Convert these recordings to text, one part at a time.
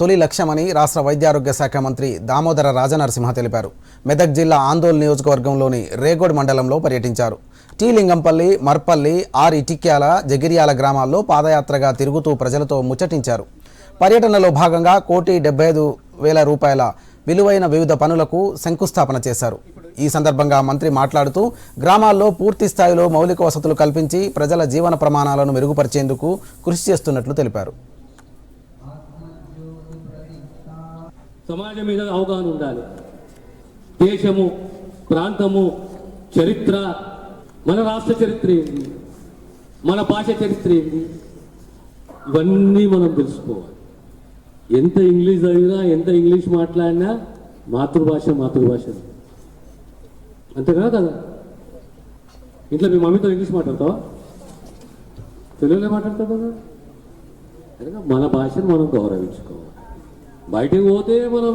తొలి లక్ష్యమని రాష్ట్ర వైద్యారోగ్య శాఖ మంత్రి దామోదర రాజనరసింహ తెలిపారు. మెదక్ జిల్లా ఆందోళన నియోజకవర్గంలోని రేగోడ్ మండలంలో పర్యటించారు. టీలింగంపల్లి మర్పల్లి ఆర్. ఇటిక్యాల జగిర్యాల గ్రామాల్లో పాదయాత్రగా తిరుగుతూ ప్రజలతో ముచ్చటించారు. పర్యటనలో భాగంగా కోటి డెబ్బై ఐదు వేల రూపాయల విలువైన వివిధ పనులకు శంకుస్థాపన చేశారు. ఈ సందర్భంగా మంత్రి మాట్లాడుతూ గ్రామాల్లో పూర్తి స్థాయిలో మౌలిక వసతులు కల్పించి ప్రజల జీవన ప్రమాణాలను మెరుగుపరిచేందుకు కృషి చేస్తున్నట్లు తెలిపారు. సమాజం మీద అవగాహన ఉండాలి. దేశము ప్రాంతము చరిత్ర మన రాష్ట్ర చరిత్ర ఏంటి మన భాష చరిత్ర ఏంటి ఇవన్నీ మనం తెలుసుకోవాలి. ఎంత ఇంగ్లీష్ చదివినా ఎంత ఇంగ్లీష్ మాట్లాడినా మాతృభాష మాతృభాష అంతేకాదు కదా? ఇంట్లో మీ మమ్మీతో ఇంగ్లీష్ మాట్లాడతావా? తెలుగులో మాట్లాడతావు కదా? మన భాషను మనం గౌరవించుకోవాలి. బయటకు పోతే మనం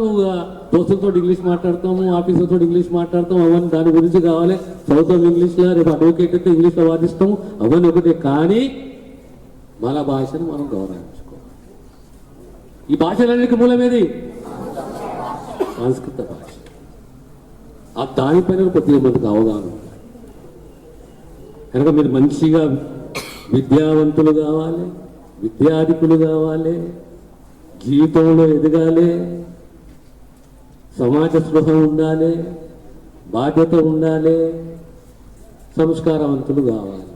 దోస్తులతో ఇంగ్లీష్ మాట్లాడతాము ఆఫీసర్తో ఇంగ్లీష్ మాట్లాడతాం అవన్నీ దాని గురించి కావాలి. చదువుతాం ఇంగ్లీష్లో రేపు అడ్వకేట్ అయితే ఇంగ్లీష్లో వాదిస్తాము అవన్నీ ఒకటే. కానీ మన భాషను మనం గౌరవించుకోవాలి. ఈ భాషలన్నిటికీ మూలమేది సంస్కృత భాష. ఆ దానిపైన ప్రతి మందికి అవగాహన కనుక మీరు మంచిగా విద్యావంతులు కావాలి విద్యాధికులు కావాలి జీవితంలో ఎదగాలి సమాజ స్పృహ ఉండాలి బాధ్యత ఉండాలి సంస్కారవంతులు కావాలి.